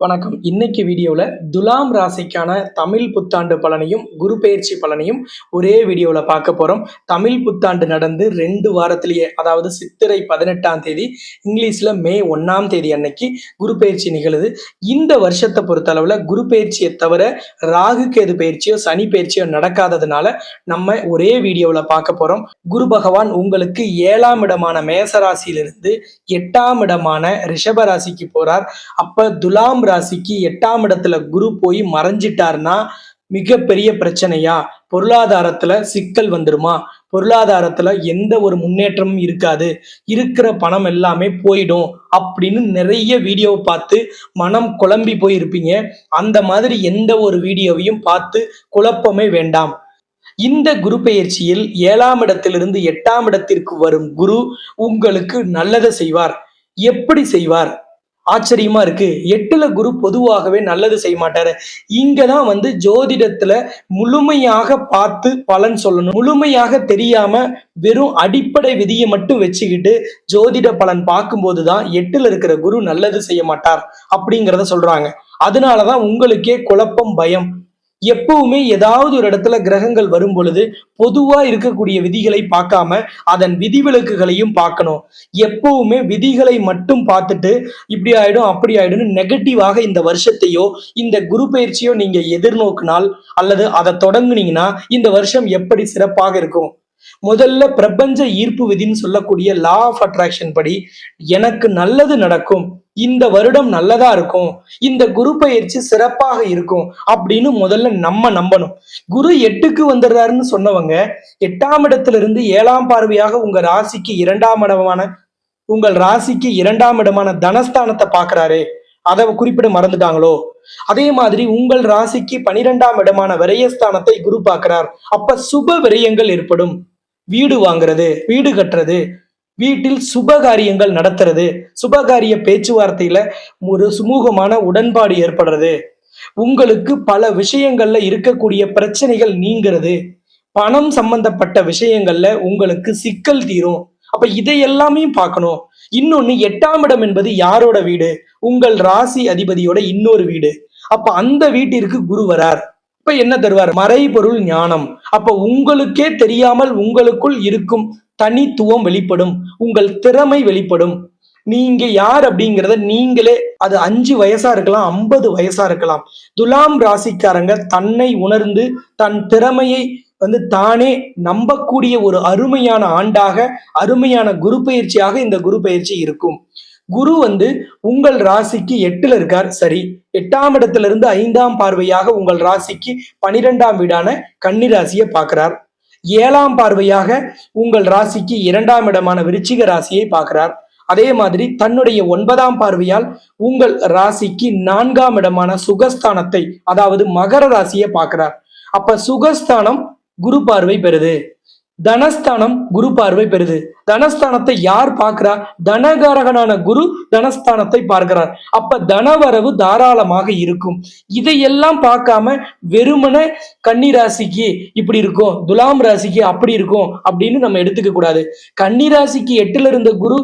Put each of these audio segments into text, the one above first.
வணக்கம். இன்னைக்கு வீடியோவில் துலாம் ராசிக்கான தமிழ் புத்தாண்டு பலனையும் குரு பெயர்ச்சி பலனையும் ஒரே வீடியோவில் பார்க்க போகிறோம் தமிழ் புத்தாண்டு நடந்து ரெண்டு வாரத்திலேயே அதாவது சித்திரை பதினெட்டாம் தேதி இங்கிலீஷில் மே ஒன்றாம் தேதி அன்னைக்கு குரு பெயர்ச்சி நிகழுது. இந்த வருஷத்தை பொறுத்தளவில் குரு பெயர்ச்சியை தவிர ராகு கேது பயிற்சியோ சனி பயிற்சியோ நடக்காததுனால நம்ம ஒரே வீடியோவில் பார்க்க போகிறோம் குரு பகவான் உங்களுக்கு ஏழாம் இடமான மேச ராசியிலிருந்து எட்டாம் இடமான ரிஷபராசிக்கு ராசிக்கு போறார். அப்ப துலாம் ராசிக்கு எட்டாம் இடத்துல குரு போய் மறைஞ்சிட்டார்னா மிகப்பெரிய பிரச்சனையா? பொருளாதாரத்துல சிக்கல் வந்துருமா? பொருளாதாரத்துல எந்த ஒரு முன்னேற்றமும் இருக்காது. இருக்கிற பணம் எல்லாமே போயிடும் அப்படின்னு நிறைய வீடியோவை பார்த்து மனம் குழம்பி போயிருப்பீங்க. அந்த மாதிரி எந்த ஒரு வீடியோவையும் பார்த்து குழப்பமே வேண்டாம். இந்த குரு பெயர்ச்சியில் ஏழாம் இடத்திலிருந்து எட்டாம் இடத்திற்கு வரும் குரு உங்களுக்கு நல்லதை செய்வார். எப்படி செய்வார்? ஆச்சரியமா இருக்கு. எட்டுல குரு பொதுவாகவே நல்லது செய்ய மாட்டாரு. இங்கதான் வந்து ஜோதிடத்துல முழுமையாக பார்த்து பலன் சொல்லணும். முழுமையாக தெரியாம வெறும் அடிப்படை விதியை மட்டும் வச்சுக்கிட்டு ஜோதிட பலன் பார்க்கும்போது தான் எட்டுல இருக்கிற குரு நல்லது செய்ய மாட்டார் அப்படிங்கிறத சொல்றாங்க. அதனாலதான் உங்களுக்கே குழப்பம் பயம். எப்பவுமே ஏதாவது ஒரு இடத்துல கிரகங்கள் வரும் பொழுது பொதுவா இருக்கக்கூடிய விதிகளை பார்க்காம அதன் விதிவிலக்குகளையும் பார்க்கணும். எப்பவுமே விதிகளை மட்டும் பார்த்துட்டு இப்படி ஆயிடும் அப்படி ஆயிடும்னு நெகட்டிவாக இந்த வருஷத்தையோ இந்த குரு பயிற்சியோ நீங்க எதிர்நோக்கினால் அல்லது அதை தொடங்குனீங்கன்னா இந்த வருஷம் எப்படி சிறப்பாக இருக்கும்? முதல்ல பிரபஞ்ச ஈர்ப்பு விதின்னு சொல்லக்கூடிய லா ஆஃப் அட்ராக்ஷன் படி எனக்கு நல்லது நடக்கும். இந்த வருடம் நல்லதா இருக்கும். இந்த குரு பயிற்சி சிறப்பாக இருக்கும் அப்படின்னு முதல்ல நம்ம நம்பணும். குரு எட்டுக்கு வந்துடுறாருன்னு சொன்னவங்க எட்டாம் இடத்துல இருந்து ஏழாம் பார்வையாக உங்க ராசிக்கு இரண்டாம் இடமான உங்கள் ராசிக்கு இரண்டாம் இடமான தனஸ்தானத்தை பாக்குறாரு அதை குறிப்பிட மறந்துட்டாங்களோ? அதே மாதிரி உங்கள் ராசிக்கு பனிரெண்டாம் இடமான விரயஸ்தானத்தை குரு பார்க்கிறார். அப்ப சுப விரயங்கள் ஏற்படும். வீடு வாங்குறது வீடு கட்டுறது வீட்டில் சுபகாரியங்கள் நடத்துறது. சுபகாரிய பேச்சுவார்த்தையில ஒரு சுமூகமான உடன்பாடு ஏற்படுறது. உங்களுக்கு பல விஷயங்கள்ல இருக்கக்கூடிய பிரச்சனைகள் நீங்கிறது. பணம் சம்பந்தப்பட்ட விஷயங்கள்ல உங்களுக்கு சிக்கல் தீரும். அப்ப இதையெல்லாமே பார்க்கணும். இன்னொன்னு எட்டாம் இடம் என்பது யாரோட வீடு? உங்கள் ராசி அதிபதியோட இன்னொரு வீடு. அப்ப அந்த வீட்டிற்கு குரு வரார். இப்ப என்ன தருவார்? மறைபொருள் ஞானம். அப்ப உங்களுக்கே தெரியாமல் உங்களுக்குள் இருக்கும் தனித்துவம் வெளிப்படும் உங்கள் திறமை வெளிப்படும். நீங்க யார் அப்படிங்கிறத நீங்களே அது அஞ்சு வயசா இருக்கலாம் ஐம்பது வயசா இருக்கலாம். துலாம் ராசிக்காரங்க தன்னை உணர்ந்து தன் திறமையை வந்து தானே நம்பக்கூடிய ஒரு அருமையான ஆண்டாக அருமையான குரு பயிற்சியாக இந்த குரு பயிற்சி இருக்கும். குரு வந்து உங்கள் ராசிக்கு எட்டுல இருக்கார். சரி எட்டாம் இடத்துல இருந்து ஐந்தாம் பார்வையாக உங்கள் ராசிக்கு பனிரெண்டாம் வீடான கன்னி ராசியை பார்க்கிறார். ஏழாம் பார்வையாக உங்கள் ராசிக்கு இரண்டாம் இடமான விருச்சிக ராசியை பார்க்கிறார். அதே மாதிரி தன்னுடைய ஒன்பதாம் பார்வையால் உங்கள் ராசிக்கு நான்காம் இடமான சுகஸ்தானத்தை அதாவது மகர ராசியை பார்க்கிறார். அப்ப சுகஸ்தானம் குரு பார்வை பெறுது. தனஸ்தானம் குரு பார்வை பெறுது. தனஸ்தானத்தை யார் பார்க்கிறா? தனகாரகனான குரு தனஸ்தானத்தை பார்க்கிறார். அப்ப தனவரவு தாராளமாக இருக்கும். இதையெல்லாம் பார்க்காம வெறுமன கன்னி ராசிக்கு இப்படி இருக்கும் துலாம் ராசிக்கு அப்படி இருக்கும் அப்படின்னு நம்ம எடுத்துக்க கூடாது. கன்னி ராசிக்கு எட்டுல இருந்த குரு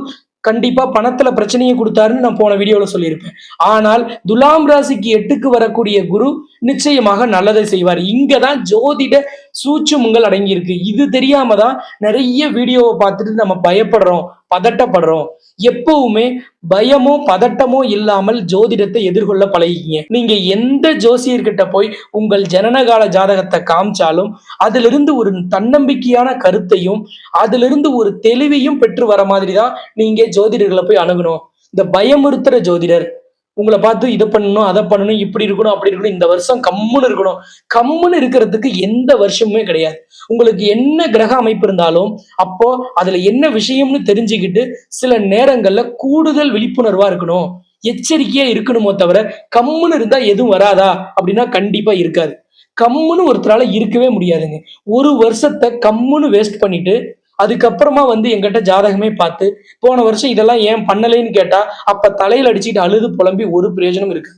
கண்டிப்பா பணத்துல பிரச்சனையை கொடுத்தாருன்னு நான் போன வீடியோல சொல்லியிருப்பேன். ஆனால் துலாம் ராசிக்கு எட்டுக்கு வரக்கூடிய குரு நிச்சயமாக நல்லதை செய்வார். இங்கதான் ஜோதிட சூட்சுமங்கள் அடங்கியிருக்கு. இது தெரியாம தான் நிறைய வீடியோவை பார்த்துட்டு நம்ம பயப்படுறோம் பதட்டப்படுறோம். எப்பவுமே பயமோ பதட்டமோ இல்லாமல் ஜோதிடத்தை எதிர்கொள்ள பழகிங்க நீங்க எந்த ஜோசியர்கிட்ட போய் உங்கள் ஜனனகால ஜாதகத்தை காமிச்சாலும் அதிலிருந்து ஒரு தன்னம்பிக்கையான கருத்தையும் அதிலிருந்து ஒரு தெளிவையும் பெற்று வர மாதிரி தான் நீங்க ஜோதிடர்களை போய் அணுகணும். இந்த பயமுறுத்துற ஜோதிடர் உங்களை பார்த்து இதை பண்ணணும் அதை பண்ணணும் இப்படி இருக்கணும் அப்படி இருக்கணும் இந்த வருஷம் கம்முன்னு இருக்கணும். கம்முன்னு இருக்கிறதுக்கு எந்த வருஷமுமே கிடையாது. உங்களுக்கு என்ன கிரக அமைப்பு இருந்தாலும் அப்போ அதுல என்ன விஷயம்னு தெரிஞ்சுக்கிட்டு சில நேரங்கள்ல கூடுதல் விழிப்புணர்வா இருக்கணும். எச்சரிக்கையா இருக்கணுமோ தவிர கம்முன்னு இருந்தா எதுவும் வராதா? அப்படின்னா கண்டிப்பா இருக்காது. கம்முன்னு ஒருத்தரால இருக்கவே முடியாதுங்க. ஒரு வருஷத்தை கம்முன்னு வேஸ்ட் பண்ணிட்டு அதுக்கப்புறமா வந்து எங்கிட்ட ஜாதகமே பார்த்து போன வருஷம் இதெல்லாம் ஏன் பண்ணலைன்னு கேட்டா அப்ப தலையில் அடிச்சுட்டு அழுது புலம்பி ஒரு பிரயோஜனம் இருக்கு.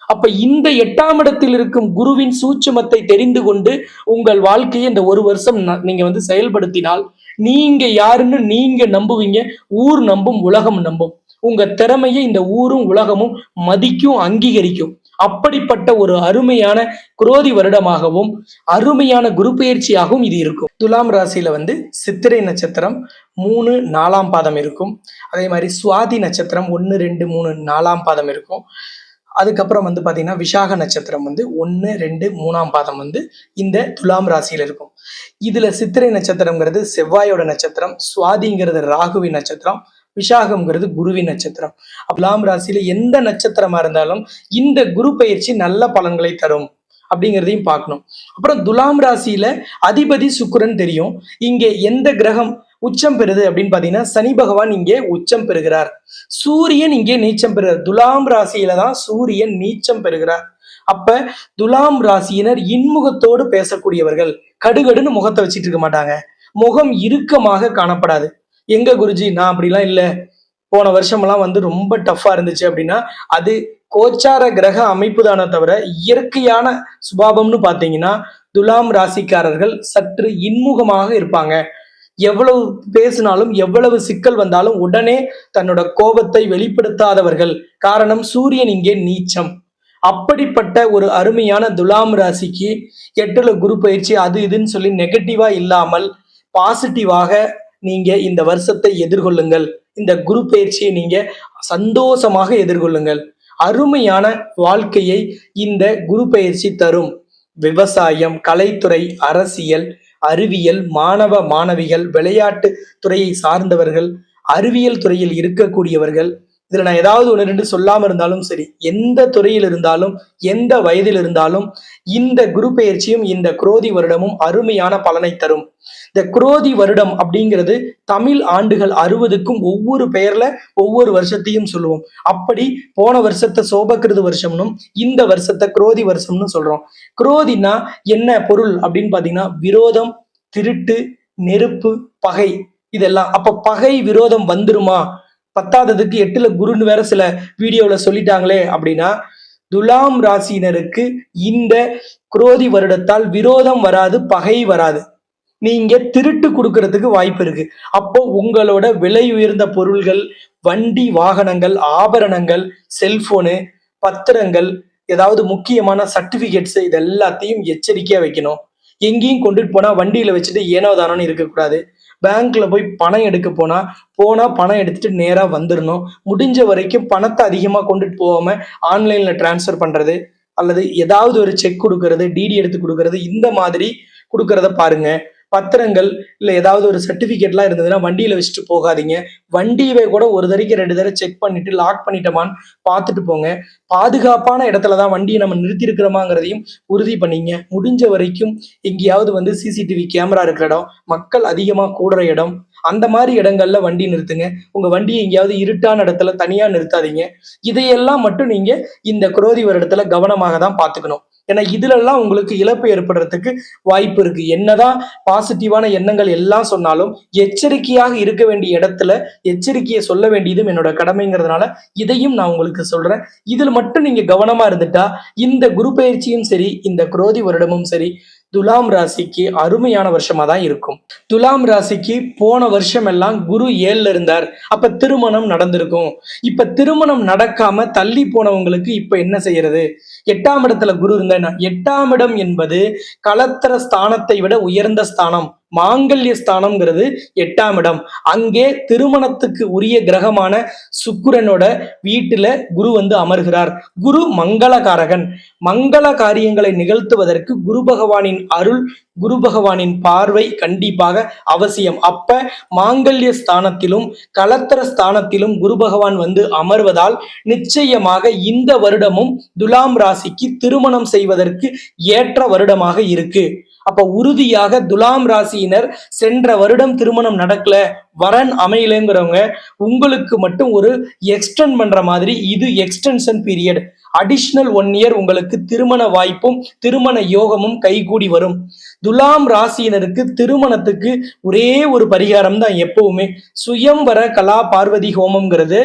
அப்ப இந்த எட்டாம் இடத்தில் இருக்கும் குருவின் சூட்சுமத்தை தெரிந்து கொண்டு உங்கள் வாழ்க்கையை இந்த ஒரு வருஷம் ந- நீங்க வந்து செயல்படுத்தினால் நீங்க யாருன்னு நீங்க நம்புவீங்க ஊர் நம்பும் உலகம் நம்பும். உங்க திறமையை இந்த ஊரும் உலகமும் மதிக்கும் அங்கீகரிக்கும். அப்படிப்பட்ட ஒரு அருமையான குரோதி வருடமாகவும் அருமையான குரு பயிற்சியாகவும் இது இருக்கும். துலாம் ராசியில வந்து சித்திரை நட்சத்திரம் மூணு நாலாம் பாதம் இருக்கும். அதே மாதிரி சுவாதி நட்சத்திரம் ஒன்று ரெண்டு மூணு நாலாம் பாதம் இருக்கும். அதுக்கப்புறம் வந்து பார்த்தீங்கன்னா விசாக நட்சத்திரம் வந்து ஒன்று ரெண்டு மூணாம் பாதம் வந்து இந்த துலாம் ராசியில் இருக்கும். இதுல சித்திரை நட்சத்திரங்கிறது செவ்வாயோட நட்சத்திரம் சுவாதிங்கிறது ராகுவின் நட்சத்திரம் விசாகம்ங்கிறது குருவின் நட்சத்திரம். துலாம் ராசியில எந்த நட்சத்திரமா இருந்தாலும் இந்த குரு பயிற்சி நல்ல பலன்களை தரும் அப்படிங்கிறதையும் பார்க்கணும். அப்புறம் துலாம் ராசியில அதிபதி சுக்கரன் தெரியும். இங்கே எந்த கிரகம் உச்சம் பெறுது அப்படின்னு பாத்தீங்கன்னா சனி பகவான் இங்கே உச்சம் பெறுகிறார். சூரியன் இங்கே நீச்சம் பெறுகிறார். துலாம் ராசியில தான் சூரியன் நீச்சம் பெறுகிறார். அப்ப துலாம் ராசியினர் இன்முகத்தோடு பேசக்கூடியவர்கள். கடுகடுன்னு முகத்தை வச்சிட்டு இருக்க மாட்டாங்க. முகம் இறுக்கமாக காணப்படாது. எங்க குருஜி? நான் அப்படிலாம் இல்லை. போன வருஷமெல்லாம் வந்து ரொம்ப டஃப்பா இருந்துச்சு அப்படின்னா அது கோச்சார கிரக அமைப்பு தானே தவிர இயற்கையான சுபாவம்னு பார்த்தீங்கன்னா துலாம் ராசிக்காரர்கள் சற்று இன்முகமாக இருப்பாங்க. எவ்வளவு பேசினாலும் எவ்வளவு சிக்கல் வந்தாலும் உடனே தன்னோட கோபத்தை வெளிப்படுத்தாதவர்கள். காரணம் சூரியன் இங்கே நீச்சம். அப்படிப்பட்ட ஒரு அருமையான துலாம் ராசிக்கு எட்டுல குரு பயிற்சி அது இதுன்னு சொல்லி நெகட்டிவா இல்லாமல் பாசிட்டிவாக நீங்க இந்த வருஷத்தை எதிர்கொள்ளுங்கள். இந்த குரு பயிற்சியை நீங்க சந்தோஷமாக எதிர்கொள்ளுங்கள். அருமையான வாழ்க்கையை இந்த குரு பயிற்சி தரும். விவசாயம் கலைத்துறை அரசியல் அறிவியல் மாணவ மாணவிகள் விளையாட்டு துறையை சார்ந்தவர்கள் அறிவியல் துறையில் இருக்கக்கூடியவர்கள் இதுல நான் ஏதாவது ஒன்று ரெண்டு சொல்லாம இருந்தாலும் சரி எந்த துறையில் இருந்தாலும் எந்த வயதில் இருந்தாலும் இந்த குரு பெயர்ச்சியும் இந்த குரோதி வருடமும் அருமையான பலனை தரும். இந்த குரோதி வருடம் அப்படிங்கிறது தமிழ் ஆண்டுகள் அறுபதுக்கும் ஒவ்வொரு பெயர்ல ஒவ்வொரு வருஷத்தையும் சொல்லுவோம். அப்படி போன வருஷத்தை சோபகிருது வருஷம்னும் இந்த வருஷத்தை குரோதி வருஷம்னு சொல்றோம். குரோதினா என்ன பொருள் அப்படின்னு பாத்தீங்கன்னா விரோதம் திருட்டு நெருப்பு பகை இதெல்லாம். அப்ப பகை விரோதம் வந்துருமா? பத்தாததுக்கு எட்டுல குருன்னு வேற சில வீடியோல சொல்லிட்டாங்களே அப்படின்னா துலாம் ராசியினருக்கு இந்த குரோதி வருடத்தால் விரோதம் வராது பகை வராது. நீங்க திருட்டு கொடுக்கறதுக்கு வாய்ப்பு இருக்கு. அப்போ உங்களோட விலை உயர்ந்த பொருள்கள் வண்டி வாகனங்கள் ஆபரணங்கள் செல்போனு பத்திரங்கள் ஏதாவது முக்கியமான சர்டிபிகேட்ஸ் இது எல்லாத்தையும் எச்சரிக்கையா வைக்கணும். எங்கேயும் கொண்டுட்டு போனா வண்டியில வச்சுட்டு ஏனோ தானோன்னு இருக்கக்கூடாது. பேங்க்ல போய் பணம் எடுக்க போனா போனா பணம் எடுத்துட்டு நேரா வந்துடணும் முடிஞ்ச வரைக்கும் பணத்தை அதிகமா கொண்டுட்டு போகாம ஆன்லைன்ல டிரான்ஸ்ஃபர் பண்றது அல்லது ஏதாவது ஒரு செக் கொடுக்கறது டிடி எடுத்து கொடுக்கறது இந்த மாதிரி கொடுக்கறத பாருங்க. பத்திரங்கள் இல்லை ஏதாவது ஒரு சர்டிஃபிகேட்லாம் இருந்ததுன்னா வண்டியில் வச்சுட்டு போகாதீங்க. வண்டியவே கூட ஒரு தடவைக்கு ரெண்டு தடவை செக் பண்ணிட்டு லாக் பண்ணிட்டோமான்னு பார்த்துட்டு போங்க. பாதுகாப்பான இடத்துல தான் வண்டியை நம்ம நிறுத்தியிருக்கிறோமாங்கிறதையும் உறுதி பண்ணிங்க. முடிஞ்ச வரைக்கும் எங்கேயாவது வந்து சிசிடிவி கேமரா இருக்கிற இடம் மக்கள் அதிகமாக கூடுற இடம் அந்த மாதிரி இடங்கள்ல வண்டி நிறுத்துங்க. உங்க வண்டியை எங்கேயாவது இருட்டான இடத்துல தனியா நிறுத்தாதீங்க. இதையெல்லாம் மட்டும் நீங்க இந்த குரோதி வருடத்துல கவனமாக தான் பார்த்துக்கணும். ஏன்னா இதுலெல்லாம் உங்களுக்கு இழப்பு ஏற்படுறதுக்கு வாய்ப்பு இருக்கு. என்னதான் பாசிட்டிவான எண்ணங்கள் எல்லாம் சொன்னாலும் எச்சரிக்கையாக இருக்க வேண்டிய இடத்துல எச்சரிக்கையை சொல்ல வேண்டியதும் என்னோட கடமைங்கிறதுனால இதையும் நான் உங்களுக்கு சொல்றேன். இதில் மட்டும் நீங்க கவனமா இருந்துட்டா இந்த குரு பயிற்சியும் சரி இந்த குரோதி வருடமும் சரி துலாம் ராசிக்கு அருமையான வருஷமா தான் இருக்கும். துலாம் ராசிக்கு போன வருஷம் எல்லாம் குரு ஏழுல இருந்தார். அப்ப திருமணம் நடந்திருக்கும். இப்ப திருமணம் நடக்காம தள்ளி போனவங்களுக்கு இப்ப என்ன செய்யறது? எட்டாம் இடத்துல குரு இருந்தா எட்டாம் இடம் என்பது களத்திர ஸ்தானத்தை விட உயர்ந்த ஸ்தானம். மாங்கல்ய ஸ்தானம்ங்கிறது எட்டாம் இடம். அங்கே திருமணத்துக்கு உரிய கிரகமான சுக்கிரனோட வீட்டுல குரு வந்து அமர்கிறார். குரு மங்களகாரகன். மங்கள காரியங்களை நிகழ்த்துவதற்கு குரு பகவானின் அருள் குரு பகவானின் பார்வை கண்டிப்பாக அவசியம். அப்ப மாங்கல்ய ஸ்தானத்திலும் கலத்தர ஸ்தானத்திலும் குரு பகவான் வந்து அமர்வதால் நிச்சயமாக இந்த வருடமும் துலாம் ராசிக்கு திருமணம் செய்வதற்கு ஏற்ற வருடமாக இருக்கு. அப்ப உறுதியாக துலாம் ராசியினர் சென்ற வருடம் திருமணம் நடக்கல. வரன் அமையலைங்கிறவங்க உங்களுக்கு மட்டும் ஒரு எக்ஸ்டெண்ட் பண்ற மாதிரி இது extension period additional one year உங்களுக்கு திருமண வாய்ப்பும் திருமண யோகமும் கைகூடி வரும். துலாம் ராசியினருக்கு திருமணத்துக்கு ஒரே ஒரு பரிகாரம் தான் எப்பவுமே. சுயம்வர கலா பார்வதி ஹோமம்ங்கிறது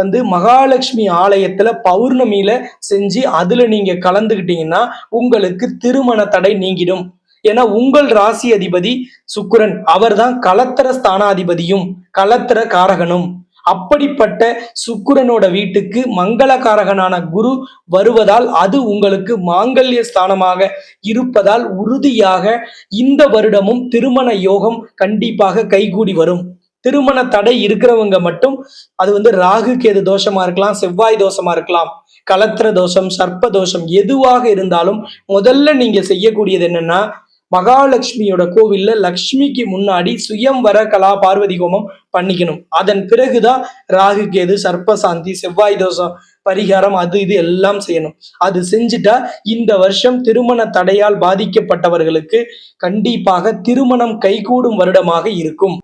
வந்து மகாலட்சுமி ஆலயத்துல பௌர்ணமியில செஞ்சு அதுல நீங்க கலந்துக்கிட்டீங்கன்னா உங்களுக்கு திருமண தடை நீங்கிடும். ஏன்னா உங்கள் ராசி அதிபதி சுக்கிரன் அவர்தான் கலத்தர ஸ்தானாதிபதியும் கலத்தர காரகனும். அப்படிப்பட்ட சுக்குரனோட வீட்டுக்கு மங்களகாரகனான குரு வருவதால் அது உங்களுக்கு மாங்கல்ய ஸ்தானமாக இருப்பதால் உறுதியாக இந்த வருடமும் திருமண யோகம் கண்டிப்பாக கைகூடி வரும். திருமண தடை இருக்கிறவங்க மட்டும் அது வந்து ராகு கேது தோஷமா இருக்கலாம் செவ்வாய் தோஷமா இருக்கலாம் கலத்திர தோஷம் சர்ப்ப தோஷம் எதுவாக இருந்தாலும் முதல்ல நீங்க செய்யக்கூடியது என்னன்னா மகாலட்சுமியோட கோவில்ல லக்ஷ்மிக்கு முன்னாடி சுயம்வர கலா பார்வதி ஹோமம் பண்ணிக்கணும். அதன் பிறகுதான் ராகு கேது சர்ப்பசாந்தி செவ்வாய் தோஷம் பரிகாரம் அது இது எல்லாம் செய்யணும். அது செஞ்சுட்டா இந்த வருஷம் திருமண தடையால் பாதிக்கப்பட்டவர்களுக்கு கண்டிப்பாக திருமணம் கைகூடும் வருடமாக இருக்கும்.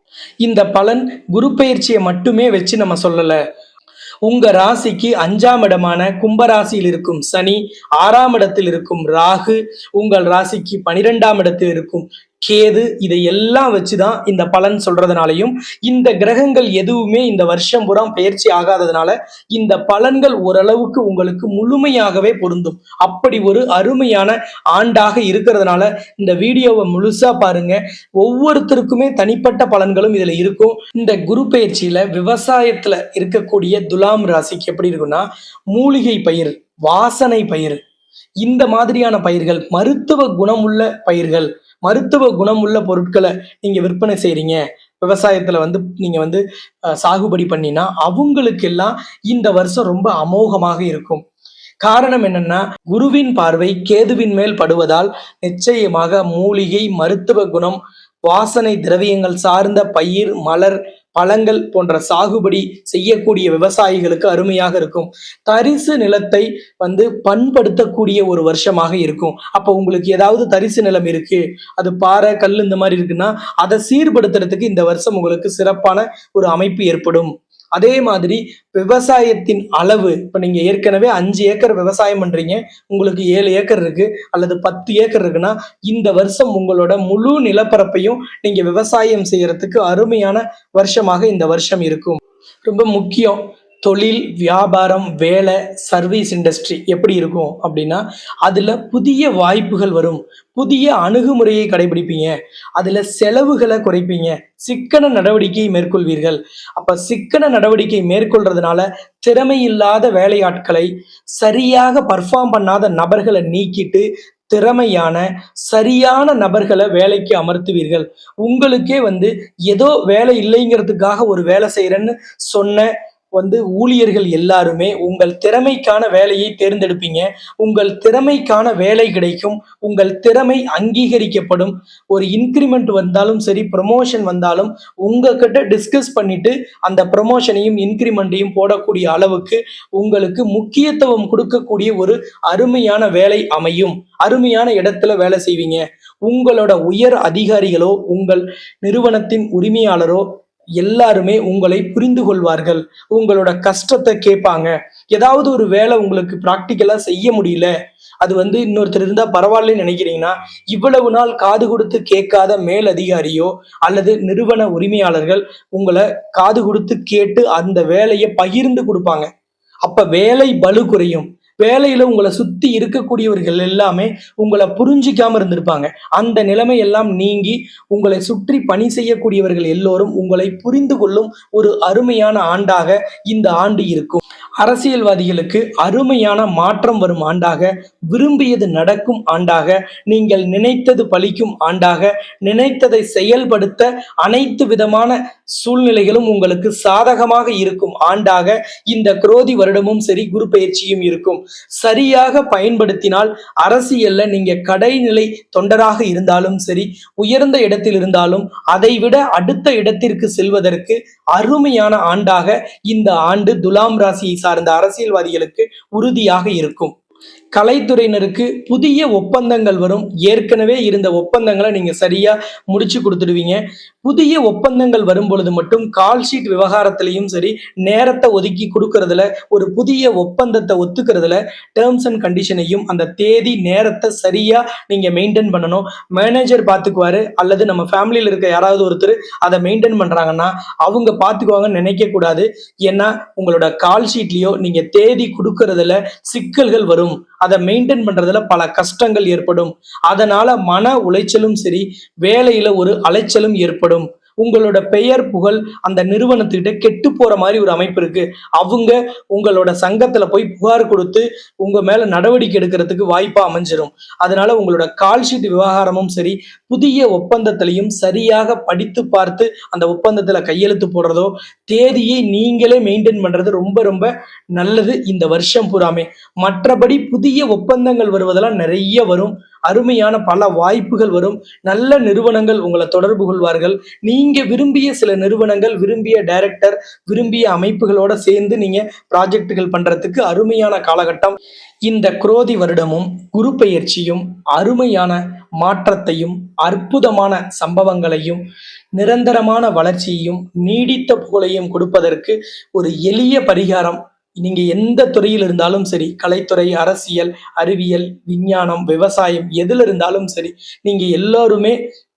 இந்த பலன் குரு பயிற்சியை மட்டுமே வச்சு நம்ம சொல்லலை. உங்க ராசிக்கு அஞ்சாம் இடமான கும்பராசியில் இருக்கும் சனி ஆறாம் இடத்தில் இருக்கும் ராகு உங்கள் ராசிக்கு பனிரெண்டாம் இடத்தில் இருக்கும் கேது இதை எல்லாம் வச்சுதான் இந்த பலன் சொல்றதுனாலையும் இந்த கிரகங்கள் எதுவுமே இந்த வருஷம் புறம் பயிற்சி ஆகாததுனால இந்த பலன்கள் ஓரளவுக்கு உங்களுக்கு முழுமையாகவே பொருந்தும். அப்படி ஒரு அருமையான ஆண்டாக இருக்கிறதுனால இந்த வீடியோவை முழுசா பாருங்க. ஒவ்வொருத்தருக்குமே தனிப்பட்ட பலன்களும் இதுல இருக்கும். இந்த குரு பயிற்சியில விவசாயத்துல இருக்கக்கூடிய துலாம் ராசிக்கு எப்படி இருக்குன்னா மூலிகை பயிர் வாசனை பயிர் இந்த மாதிரியான பயிர்கள் மருத்துவ குணமுள்ள பயிர்கள் மருத்துவ குணமுள்ள பொருட்களை நீங்க விற்பனை செய்றீங்க. விவசாயத்துல வந்து நீங்க வந்து சாகுபடி பண்ணினா அவங்களுக்கெல்லாம் இந்த வருஷம் ரொம்ப அமோகமாக இருக்கும். காரணம் என்னன்னா குருவின் பார்வை கேதுவின் மேல் படுவதால் நிச்சயமாக மூலிகை மருத்துவ குணம் வாசனை திரவியங்கள் சார்ந்த பயிர் மலர் பழங்கள் போன்ற சாகுபடி செய்யக்கூடிய விவசாயிகளுக்கு அருமையாக இருக்கும். தரிசு நிலத்தை வந்து பண்படுத்தக்கூடிய ஒரு வருஷமாக இருக்கும். அப்போ உங்களுக்கு ஏதாவது தரிசு நிலம் இருக்கு அது பாறை கல் இந்த மாதிரி இருக்குன்னா அதை சீர்படுத்துறதுக்கு இந்த வருஷம் உங்களுக்கு சிறப்பான ஒரு அமைப்பு ஏற்படும். அதே மாதிரி விவசாயத்தின் அளவு இப்போ நீங்க ஏற்கனவே அஞ்சு ஏக்கர் விவசாயம் பண்றீங்க உங்களுக்கு ஏழு ஏக்கர் இருக்கு அல்லது பத்து ஏக்கர் இருக்குன்னா இந்த வருஷம் உங்களோட முழு நிலப்பரப்பையும் நீங்க விவசாயம் செய்யறதுக்கு அருமையான வருஷமாக இந்த வருஷம் இருக்கும். ரொம்ப முக்கியம். தொழில் வியாபாரம் வேலை சர்வீஸ் இண்டஸ்ட்ரி எப்படி இருக்கும் அப்படின்னா அதில் புதிய வாய்ப்புகள் வரும். புதிய அணுகுமுறையை கடைபிடிப்பீங்க. அதில் செலவுகளை குறைப்பீங்க. சிக்கன நடவடிக்கையை மேற்கொள்வீர்கள். அப்போ சிக்கன நடவடிக்கை மேற்கொள்றதுனால திறமையில்லாத வேலையாட்களை சரியாக பர்ஃபார்ம் பண்ணாத நபர்களை நீக்கிட்டு திறமையான சரியான நபர்களை வேலைக்கு அமர்த்துவீர்கள். உங்களுக்கே வந்து ஏதோ வேலை இல்லைங்கிறதுக்காக ஒரு வேலை செய்கிறேன்னு சொன்ன வந்து ஊழியர்கள் எல்லாருமே உங்கள் திறமைக்கான வேலையை தேர்ந்தெடுப்பீங்க. உங்கள் திறமைக்கான வேலை கிடைக்கும். உங்கள் திறமை அங்கீகரிக்கப்படும். ஒரு இன்க்ரிமெண்ட் வந்தாலும் சரி ப்ரமோஷன் வந்தாலும் உங்ககிட்ட டிஸ்கஸ் பண்ணிட்டு அந்த ப்ரமோஷனையும் இன்க்ரிமெண்ட்டையும் போடக்கூடிய அளவுக்கு உங்களுக்கு முக்கியத்துவம் கொடுக்கக்கூடிய ஒரு அருமையான வேலை அமையும். அருமையான இடத்துல வேலை செய்வீங்க. உங்களோட உயர் அதிகாரிகளோ உங்கள் நிறுவனத்தின் உரிமையாளரோ எல்லாருமே உங்களை புரிந்து கொள்வார்கள் உங்களோட கஷ்டத்தை கேட்பாங்க. ஏதாவது ஒரு வேலை உங்களுக்கு ப்ராக்டிக்கலாக செய்ய முடியல. அது வந்து இன்னொருத்தர் இருந்தா பரவாயில்லன்னு நினைக்கிறீங்கன்னா இவ்வளவு நாள் காது கொடுத்து கேட்காத மேல் அதிகாரியோ அல்லது நிறுவன உரிமையாளர்கள் உங்களை காது கொடுத்து கேட்டு அந்த வேலையை பகிர்ந்து கொடுப்பாங்க. அப்ப வேலை பலு குறையும். வேலையில உங்களை சுத்தி இருக்கக்கூடியவர்கள் எல்லாமே உங்களை புரிஞ்சிக்காம இருந்திருப்பாங்க. அந்த நிலைமை எல்லாம் நீங்கி உங்களை சுற்றி பணி செய்யக்கூடியவர்கள் எல்லோரும் உங்களை புரிந்து கொள்ளும் ஒரு அருமையான ஆண்டாக இந்த ஆண்டு இருக்கும். அரசியல்வாதிகளுக்கு அருமையான மாற்றம் வரும் ஆண்டாக விரும்பியது நடக்கும் ஆண்டாக நீங்கள் நினைத்தது பலிக்கும் ஆண்டாக நினைத்ததை செயல்படுத்த அனைத்து விதமான சூழ்நிலைகளும் உங்களுக்கு சாதகமாக இருக்கும் ஆண்டாக இந்த குரோதி வருடமும் சரி குரு பயிற்சியும் இருக்கும். சரியாக பயன்படுத்தினால் அரசியல்ல நீங்க கடைநிலை தொண்டராக இருந்தாலும் சரி உயர்ந்த இடத்தில் இருந்தாலும் அதைவிட அடுத்த இடத்திற்கு செல்வதற்கு அருமையான ஆண்டாக இந்த ஆண்டு துலாம் ராசியை சார்ந்த அரசியல்வாதிகளுக்கு உறுதியாக இருக்கும். கலைத்துறையினருக்கு புதிய ஒப்பந்தங்கள் வரும். ஏற்கனவே இருந்த ஒப்பந்தங்களை நீங்க சரியா முடிச்சு கொடுத்துடுவீங்க. புதிய ஒப்பந்தங்கள் வரும் பொழுது மட்டும் கால் ஷீட் விவகாரத்திலையும் சரி நேரத்தை ஒதுக்கி கொடுக்கறதுல ஒரு புதிய ஒப்பந்தத்தை ஒத்துக்கிறதுல டேர்ம்ஸ் அண்ட் கண்டிஷனையும் அந்த தேதி நேரத்தை சரியா நீங்க மெயின்டைன் பண்ணணும். மேனேஜர் பார்த்துக்குவாரு அல்லது நம்ம ஃபேமிலியில் இருக்க யாராவது ஒருத்தர் அதை மெயின்டைன் பண்றாங்கன்னா அவங்க பார்த்துக்குவாங்கன்னு நினைக்க கூடாது. ஏன்னா உங்களோட கால் ஷீட்லயோ நீங்க தேதி கொடுக்கறதுல சிக்கல்கள் வரும். அதை மெயின்டைன் பண்றதுல பல கஷ்டங்கள் ஏற்படும். அதனால மன உளைச்சலும் சரி வேலையில ஒரு அலைச்சலும் ஏற்படும். உங்களோட பெயர் புகழ் அந்த நிறுவனத்துக்கிட்ட கெட்டு போற மாதிரி ஒரு அமைப்பு இருக்கு. அவங்க உங்களோட சங்கத்துல போய் புகார் கொடுத்து உங்க மேல நடவடிக்கை எடுக்கிறதுக்கு வாய்ப்பா அமைஞ்சிடும் அதனால உங்களோட கால்ஷீட் விவகாரமும் சரி புதிய ஒப்பந்தத்திலையும் சரியாக படித்து பார்த்து அந்த ஒப்பந்தத்துல கையெழுத்து போடுறதோ தேதியை நீங்களே மெயின்டைன் பண்றது ரொம்ப ரொம்ப நல்லது இந்த வருஷம் பூராமே. மற்றபடி புதிய ஒப்பந்தங்கள் வருவதெல்லாம் நிறைய வரும். அருமையான பல வாய்ப்புகள் வரும். நல்ல நிறுவனங்கள் உங்களை தொடர்பு கொள்வார்கள். நீங்க விரும்பிய சில நிறுவனங்கள் விரும்பிய டைரக்டர் விரும்பிய அமைப்புகளோட சேர்ந்து நீங்க ப்ராஜெக்டுகள் பண்றதுக்கு அருமையான காலகட்டம். இந்த குரோதி வருடமும் குரு பெயர்ச்சியும் அருமையான மாற்றத்தையும் அற்புதமான சம்பவங்களையும் நிரந்தரமான வளர்ச்சியையும் நீடித்த புகழையும் கொடுப்பதற்கு ஒரு எளிய பரிகாரம் நீங்க எந்த துறையில் இருந்தாலும் சரி கலைத்துறை அரசியல் அறிவியல் விஞ்ஞானம் விவசாயம் எதுல இருந்தாலும் சரி நீங்க எல்லாருமே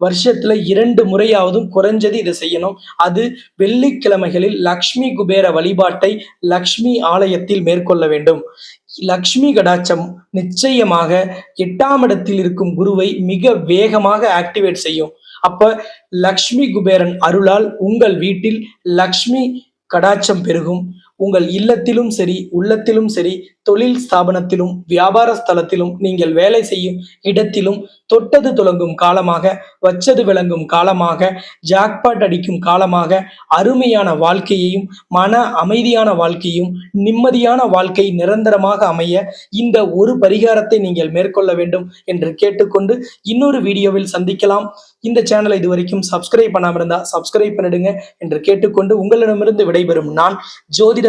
வருஷத்துல இரண்டு முறையாவதும் குறைஞ்சது இதை செய்யணும். அது வெள்ளிக்கிழமைகளில் லக்ஷ்மி குபேர வழிபாட்டை லக்ஷ்மி ஆலயத்தில் மேற்கொள்ள வேண்டும். லக்ஷ்மி கடாட்சம் நிச்சயமாக எட்டாம் இடத்தில் இருக்கும் குருவை மிக வேகமாக ஆக்டிவேட் செய்யும். அப்ப லக்ஷ்மி குபேரன் அருளால் உங்கள் வீட்டில் லக்ஷ்மி கடாட்சம் பெருகும். உங்கள் இல்லத்திலும் சரி உள்ளத்திலும் சரி தொழில் ஸ்தாபனத்திலும் வியாபார ஸ்தலத்திலும் நீங்கள் வேலை செய்யும் இடத்திலும் தொட்டது துலங்கும் காலமாக வச்சது விளங்கும் காலமாக ஜாக்பாட் அடிக்கும் காலமாக அருமையான வாழ்க்கையையும் மன அமைதியான வாழ்க்கையும் நிம்மதியான வாழ்க்கை நிரந்தரமாக அமைய இந்த ஒரு பரிகாரத்தை நீங்கள் மேற்கொள்ள வேண்டும் என்று கேட்டுக்கொண்டு இன்னொரு வீடியோவில் சந்திக்கலாம். இந்த சேனலை இதுவரைக்கும் சப்ஸ்கிரைப் பண்ணாம இருந்தால் சப்ஸ்கிரைப் பண்ணிடுங்க என்று கேட்டுக்கொண்டு உங்களிடமிருந்து விடைபெறும் நான் ஜோதிட